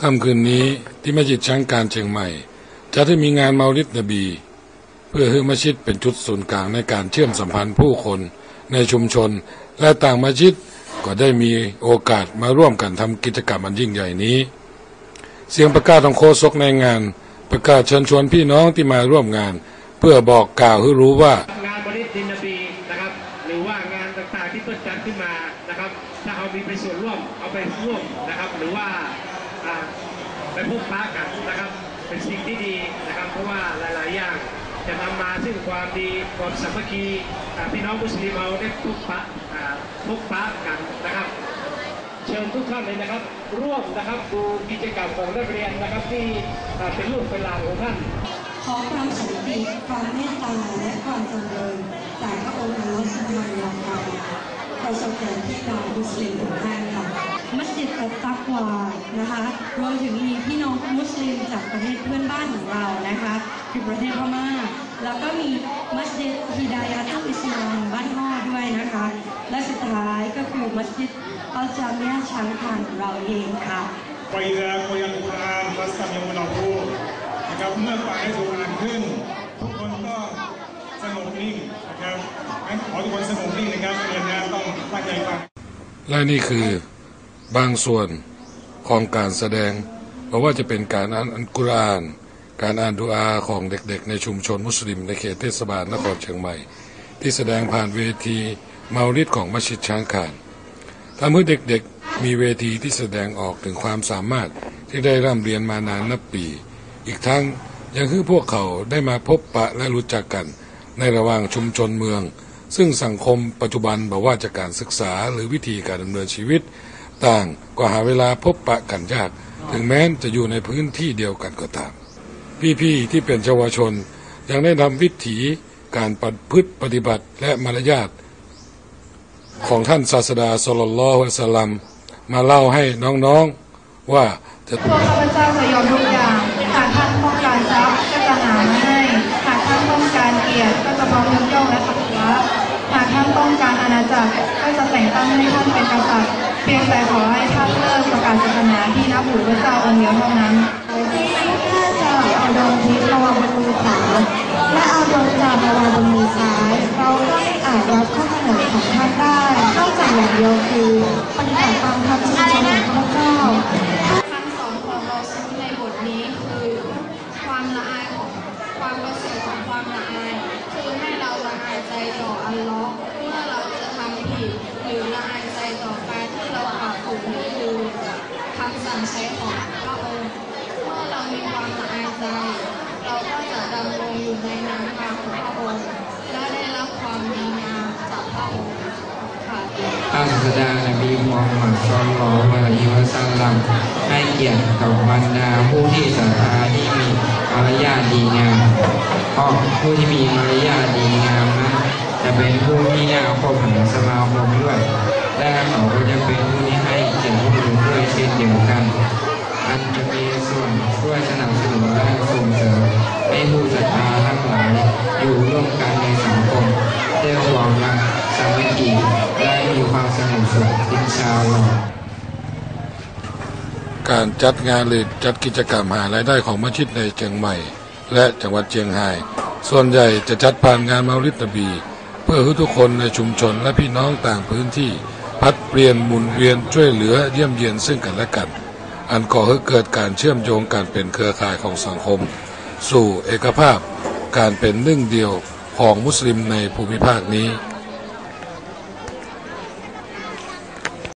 ค่ำคืนนี้ที่มัสยิดช้างการเชียงใหม่ จะได้มีงานเมาลิดนบี เพื่อให้มัสยิดเป็นจุดศูนย์กลางในการเชื่อมสัมพันธ์ผู้คนในชุมชน และต่างมัสยิดก็ได้มีโอกาสมาร่วมกันทำกิจกรรมอันยิ่งใหญ่นี้ เสียงประกาศของโคศกในงาน ประกาศเชิญชวนพี่น้องที่มาร่วมงาน เพื่อบอกกล่าวให้รู้ว่า เอาไปร่วมนะครับ หรือว่าไปพบปะกันนะครับ เป็นสิ่งที่ดีนะครับ เพราะว่าหลาย ๆ อย่างจะนำมาซึ่งความดีความสามัคคีพี่น้องมุสลิมเราได้พบปะอ่าพบปะกันนะครับ เชิญทุกท่านเลยนะครับ ร่วมนะครับดูกิจกรรมของนักเรียนนะครับที่เป็นลูกเป็นหลานของท่านขอความสันติความเมตตาและความจำเริญจากพระองค์อัลลอฮฺสุบฮานะฮูวะตะอาลาประสบแก่พี่น้องมุสลิมทุกท่านค่ะ มัสยิดอัลตักวานะคะรวมถึงมีพี่น้องมุสลิมจากประเทศเพื่อนบ้านของเรานะคะคือประเทศพม่าแล้วก็มีมัสยิดฮิดายาตุอิสลามบ้านห่อด้วยนะคะ และสุดท้ายก็คือมัสยิดอัลจามียช้างคานของเราเองค่ะไปแล้วไปยังทานรัศมีเนาพูนะครับเมื่อปลายสุรานขึ้น ทุกคนก็สงบนิ่งนะครับขอทุกคนสงบนิ่งนะครับเรียนนะต้องตั้งใจฟังและนี่คือ บางส่วนของการแสดงเพราะว่าจะเป็นการอ่านอัลกุรอาน การอ่านดุอาของเด็กๆ ในชุมชนมุสลิม ในเขตเทศบาลนครเชียงใหม่ ที่แสดงผ่านเวทีเมาลิดของมัสยิดช้างคานทำให้เด็กๆมีเวทีที่แสดงออกถึงความสามารถที่ได้ร่ำเรียนมานานนับปี อีกทั้งยังคือพวกเขาได้มาพบปะและรู้จักกันในระหว่างชุมชนเมือง ซึ่งสังคมปัจจุบันบอกว่าจากการศึกษาหรือวิธีการดำเนินชีวิต ต่างก็หาเวลาพบปะกันยาก ถึงแม้จะอยู่ในพื้นที่เดียวกันก็ตาม พี่ๆที่เป็นชาวชน ยังได้นำวิถีการปฏิพฤติปฏิบัติและมารยาทของท่านศาสดาสลลลอฮุสลัมมาเล่าให้น้องๆว่าจะพวข้าพเจ้าจะยอมทุก แต่ขอให้ท่านเลิกประกาศศาสนาที่นับถือพระเจ้าองค์เดียวเท่านั้นถ้าจะเอาดวงทิพย์มาวางบนมือขวาและเอาดวงจันทร์มาวางบนมือซ้าย เราก็ไม่อาจรับข้อเสนอของท่านได้นอกจากอย่างเดียวคือปฏิบัติตามคำชี้แจงของพระเจ้าคำสอนของเราซูลในบทนี้คือความละอายของความประเสริฐของความละอาย คือให้เราละอายใจต่ออัลเลอฮ์เมื่อเราจะทำผิดหรือละอายใจต่อการที่เราขาดถูกหรือลืมคำสั่งใช้ ของพระองค์ เมื่อเรามีความละอายใจ เราก็จะดำรงอยู่ในนามทางของพระองค์ และได้รับความดีงามจากพระองค์ค่ะท่านศาสดานบีมูฮัมมัดศ็อลลอฮุอะลัยฮิวะซัลลัมให้เกียรติกับบรรดาผู้ที่ศรัทธาที่มีมารยาทดีงามเพราะผู้ที่มีมารยาทดีงามนั้นจะเป็นผู้ที่น่าค และส่งเสริมให้ผู้ศรัทธาทั้งหลายอยู่ร่วมกันในสังคมด้วยความรักสามัคคีและมีความสงบสุขอินชาอัลลอฮ์การจัดงานหรือจัดกิจกรรมหารายได้ของมัสยิดในเชียงใหม่ และจังหวัดเชียงราย ส่วนใหญ่จะจัดผ่านงานเมาลิดนบี เพื่อให้ทุกคนในชุมชนและพี่น้องต่างพื้นที่ พัดเปลี่ยนหมุนเวียนช่วยเหลือเยี่ยมเยียนซึ่งกันและกัน อันก่อให้เกิดการเชื่อมโยงการเป็นเครือข่ายของสังคม สู่เอกภาพ การเป็นหนึ่งเดียวของมุสลิมในภูมิภาคนี้